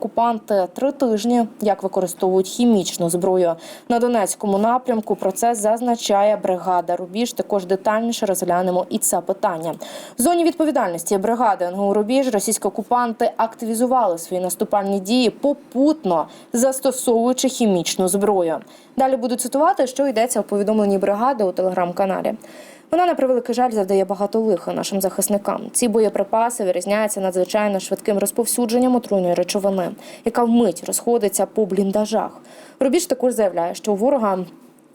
окупанти три тижні, як використовують хімічну зброю на Донецькому напрямку. Про це зазначає бригада Рубіж. Також детальніше розглянемо і це питання. В зоні відповідальності бригади НГУ Рубіж російські окупанти активізували свої наступальні дії попутно застосовуючи хімічну зброю. Далі буду цитувати, що йдеться у повідомленні бригади у телеграм-каналі. Вона на превеликий жаль завдає багато лиха нашим захисникам. Ці боєприпаси вирізняються надзвичайно швидким розповсюдженням отруйної речовини, яка вмить розходиться по бліндажах. Рубіж також заявляє, що у ворога.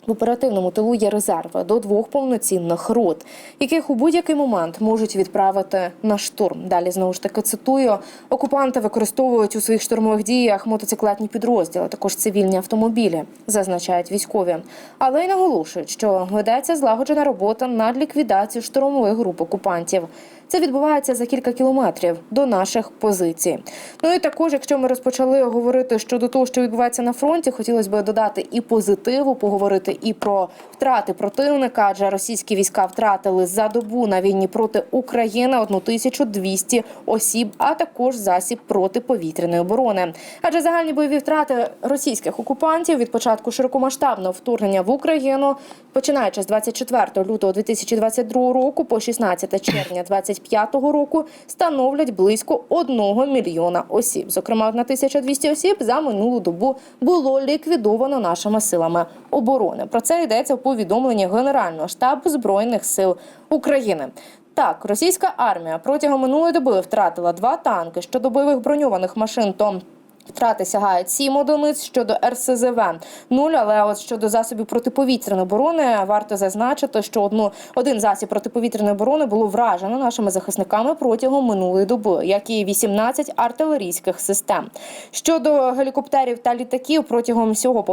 В оперативному тилу є резерви до двох повноцінних рот, яких у будь-який момент можуть відправити на штурм. Далі знову ж таки цитую: окупанти використовують у своїх штурмових діях мотоциклетні підрозділи, також цивільні автомобілі, зазначають військові. Але й наголошують, що ведеться злагоджена робота над ліквідацією штурмових груп окупантів. Це відбувається за кілька кілометрів до наших позицій. Ну і також, якщо ми розпочали говорити щодо того, що відбувається на фронті, хотілося б додати і позитиву, поговорити і про втрати противника, адже російські війська втратили за добу на війні проти України 1200 осіб, а також засіб протиповітряної оборони. Адже загальні бойові втрати російських окупантів від початку широкомасштабного вторгнення в Україну, починаючи з 24 лютого 2022 року по 16 червня 2025 року, становлять близько 1 мільйона осіб. Зокрема, на 1200 осіб за минулу добу було ліквідовано нашими силами оборони. Про це йдеться в повідомленні Генерального штабу збройних сил України. Так, російська армія протягом минулої доби втратила два танки щодо бойових броньованих машин. То Втрати сягають 7 одиниць щодо РСЗВ 0, але от щодо засобів протиповітряної оборони варто зазначити, що одну один засіб протиповітряної оборони було вражено нашими захисниками протягом минулої доби, як і 18 артилерійських систем. Щодо гелікоптерів та літаків, протягом всього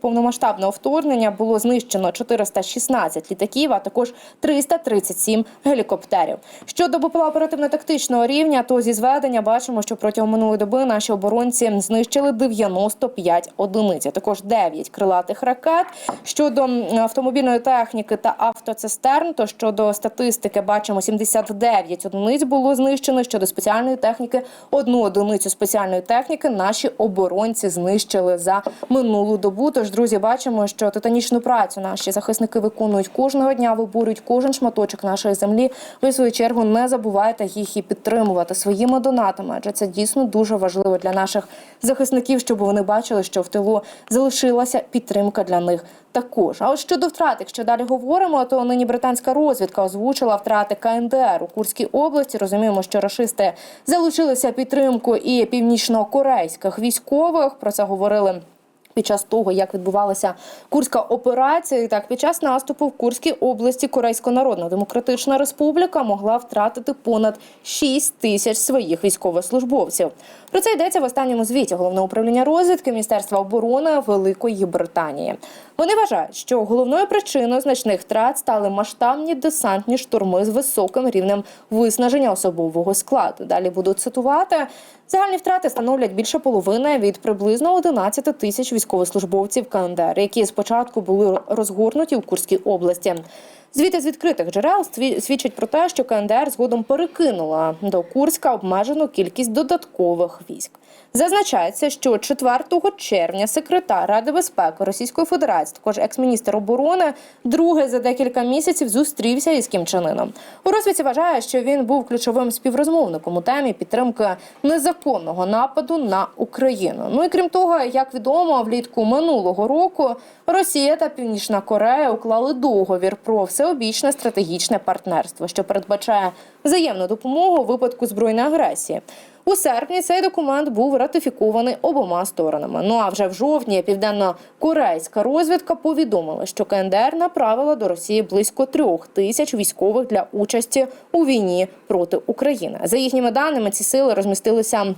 повномасштабного вторгнення було знищено 416 літаків, а також 337 гелікоптерів. Щодо БПЛА оперативно-тактичного рівня, то зі зведення бачимо, що протягом минулої доби наші оборонці знищили 95 одиниць, а також 9 крилатих ракет. Щодо автомобільної техніки та автоцистерн, то щодо статистики бачимо 79 одиниць було знищено. Щодо спеціальної техніки, одну одиницю спеціальної техніки наші оборонці знищили за минулу добу. Тож, друзі, бачимо, що титанічну працю наші захисники виконують кожного дня, виборюють кожен шматочок нашої землі. Ви в свою чергу не забувайте їх і підтримувати своїми донатами, адже це дійсно дуже важливо для наших захисників, щоб вони бачили, що в тилу залишилася підтримка для них. Також, а от щодо втрат, якщо далі говоримо, то нині британська розвідка озвучила втрати КНДР у Курській області. Розуміємо, що рашисти залучилися підтримку і північно-корейських військових. Про це говорили. Під час того, як відбувалася курська операція, і так під час наступу в Курській області Корейська Народна Демократична Республіка могла втратити понад 6 тисяч своїх військовослужбовців. Про це йдеться в останньому звіті головного управління розвідки Міністерства оборони Великої Британії. Вони вважають, що головною причиною значних втрат стали масштабні десантні штурми з високим рівнем виснаження особового складу. Далі буду цитувати. Загальні втрати становлять більше половини від приблизно 11 тисяч військовослужбовців КНДР, які спочатку були розгорнуті в Курській області. Звіти з відкритих джерел сві- свідчать про те, що КНДР згодом перекинула до Курська обмежену кількість додаткових військ. Зазначається, що 4 червня секретар Ради безпеки Російської Федерації, також екс-міністр оборони, друге за декілька місяців зустрівся із Кім Чен Іном. У розвідці вважає, що він був ключовим співрозмовником у темі підтримки незаконного нападу на Україну. Ну і крім того, як відомо, влітку минулого року Росія та Північна Корея уклали договір про всеобічне стратегічне партнерство, що передбачає взаємну допомогу у випадку збройної агресії. У серпні цей документ був ратифікований обома сторонами. Ну а вже в жовтні південно-корейська розвідка повідомила, що КНДР направила до Росії близько трьох тисяч військових для участі у війні проти України. За їхніми даними, ці сили розмістилися.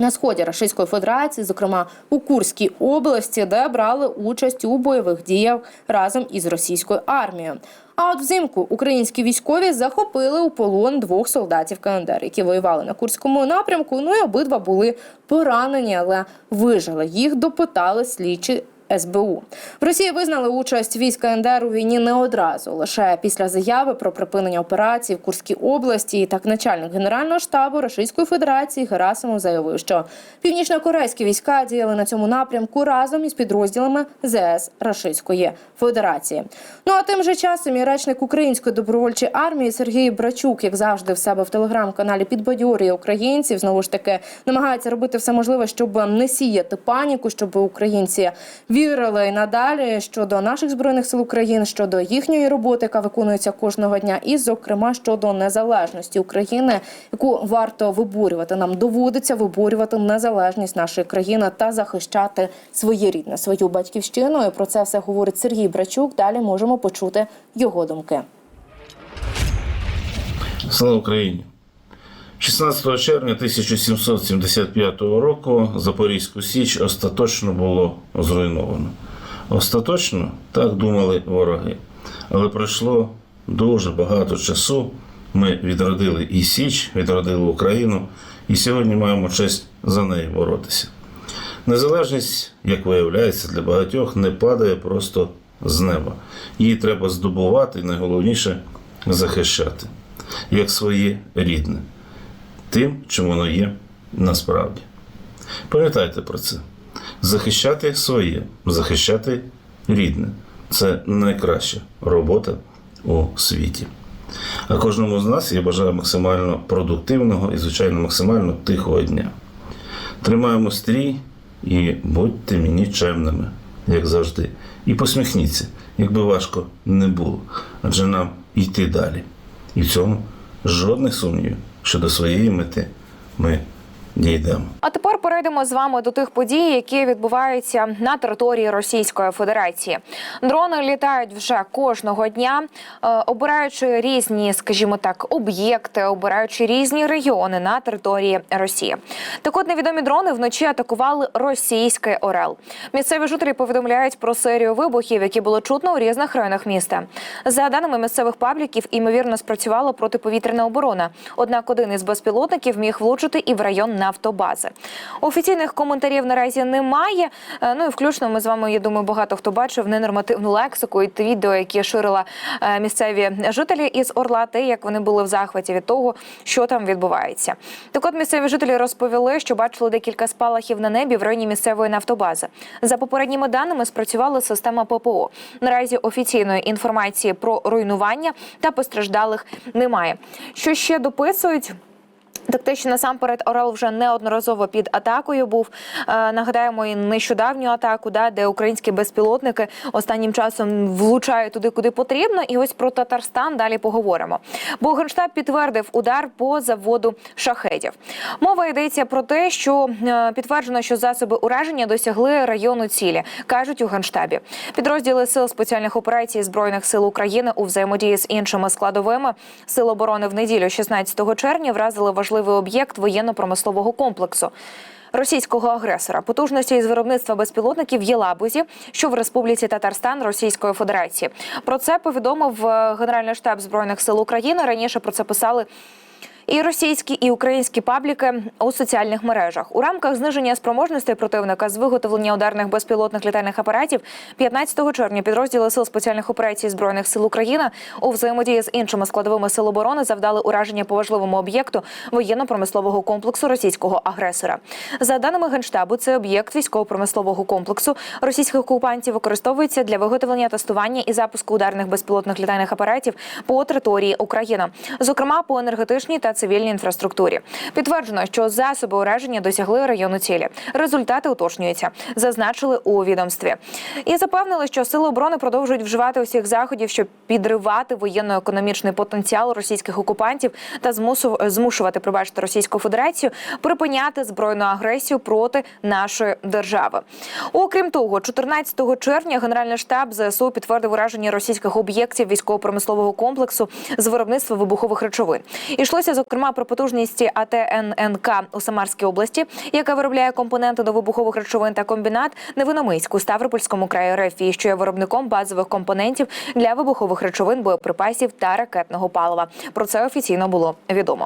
На сході Російської Федерації, зокрема у Курській області, де брали участь у бойових діях разом із російською армією. А от взимку українські військові захопили у полон двох солдатів КНДР, які воювали на Курському напрямку. Ну і обидва були поранені, але вижили. Їх допитали слідчі СБУ. В Росії визнали участь військ КНДР у війні не одразу, лише після заяви про припинення операцій в Курській області. Так начальник генерального штабу Російської Федерації Герасимов заявив, що північно-корейські війська діяли на цьому напрямку разом із підрозділами ЗС Російської Федерації. Ну а тим же часом і речник української добровольчої армії Сергій Брачук, як завжди, в себе в телеграм-каналі підбадьорює українців. Знову ж таки намагається робити все можливе, щоб не сіяти паніку, щоб українці вірили і надалі щодо наших збройних сил України, щодо їхньої роботи, яка виконується кожного дня, і зокрема щодо незалежності України, яку варто виборювати. Нам доводиться виборювати незалежність нашої країни та захищати своє рідне, свою батьківщину. І про це все говорить Сергій Брачук. Далі можемо почути його думки. Слава Україні! 16 червня 1775 року Запорізьку Січ остаточно було зруйновано. Остаточно так думали вороги. Але пройшло дуже багато часу. Ми відродили і Січ, відродили Україну, і сьогодні маємо честь за неї боротися. Незалежність, як виявляється, для багатьох не падає просто з неба. Її треба здобувати і найголовніше захищати, як своє рідне, тим, чим воно є насправді. Пам'ятайте про це. Захищати своє, захищати рідне це найкраща робота у світі. А кожному з нас я бажаю максимально продуктивного і, звичайно, максимально тихого дня. Тримаємо стрій і будьте мені чемними, як завжди. І посміхніться, якби важко не було, адже нам йти далі. І в цьому жодних сумнівів, що до своєї мети ми дійдемо. А тепер перейдемо з вами до тих подій, які відбуваються на території Російської Федерації. Дрони літають вже кожного дня, е, обираючи різні, скажімо так, об'єкти, обираючи різні регіони на території Росії. Так от невідомі дрони вночі атакували російський Орел. Місцеві жителі повідомляють про серію вибухів, які було чутно у різних районах міста. За даними місцевих пабліків, імовірно спрацювала протиповітряна оборона. Однак один із безпілотників міг влучити і в район нафтобази. Офіційних коментарів наразі немає. Е, Ну і включно ми з вами, я думаю, багато хто бачив ненормативну лексику і відео, які ширила е, місцеві жителі із Орла, те, як вони були в захваті від того, що там відбувається. Так от місцеві жителі розповіли, що бачили декілька спалахів на небі в районі місцевої нафтобази. За попередніми даними спрацювала система ППО. Наразі офіційної інформації про руйнування та постраждалих немає. Що ще дописують? Тактично насамперед Орел вже неодноразово під атакою був. Е, нагадаємо і нещодавню атаку, да, де українські безпілотники останнім часом влучають туди, куди потрібно. І ось про Татарстан далі поговоримо. Бо Генштаб підтвердив удар по заводу шахедів. Мова йдеться про те, що е, підтверджено, що засоби ураження досягли району цілі, кажуть у генштабі. Підрозділи сил спеціальних операцій збройних сил України у взаємодії з іншими складовими сил оборони в неділю, 16 червня, вразили важливий об'єкт воєнно-промислового комплексу. Російського агресора потужності із виробництва безпілотників є Єлабузі, що в Республіці Татарстан Російської Федерації. Про це повідомив е, Генеральний штаб збройних сил України. Раніше про це писали. І російські і українські пабліки у соціальних мережах у рамках зниження спроможностей противника з виготовлення ударних безпілотних літальних апаратів 15 червня підрозділи сил спеціальних операцій збройних сил України у взаємодії з іншими складовими сил оборони завдали ураження по важливому об'єкту воєнно-промислового комплексу російського агресора. За даними генштабу, цей об'єкт військово-промислового комплексу російських окупантів використовується для виготовлення, тестування і запуску ударних безпілотних літальних апаратів по території України, зокрема по енергетичній та цивільній інфраструктурі. Підтверджено, що засоби ураження досягли району цілі. Результати уточнюються, зазначили у відомстві. І запевнили, що сили оборони продовжують вживати усіх заходів, щоб підривати воєнно-економічний потенціал російських окупантів та змусу- змушувати пробачте Російську Федерацію припиняти збройну агресію проти нашої держави. Окрім того, 14 червня Генеральний штаб ЗСУ підтвердив ураження російських об'єктів військово-промислового комплексу з виробництва вибухових речовин. Ішлося зокрема про потужність АТННК у Самарській області, яка виробляє компоненти до вибухових речовин та комбінат Невиномиську Ставропольському краю РФ, і що є виробником базових компонентів для вибухових речовин, боєприпасів та ракетного палива. Про це офіційно було відомо.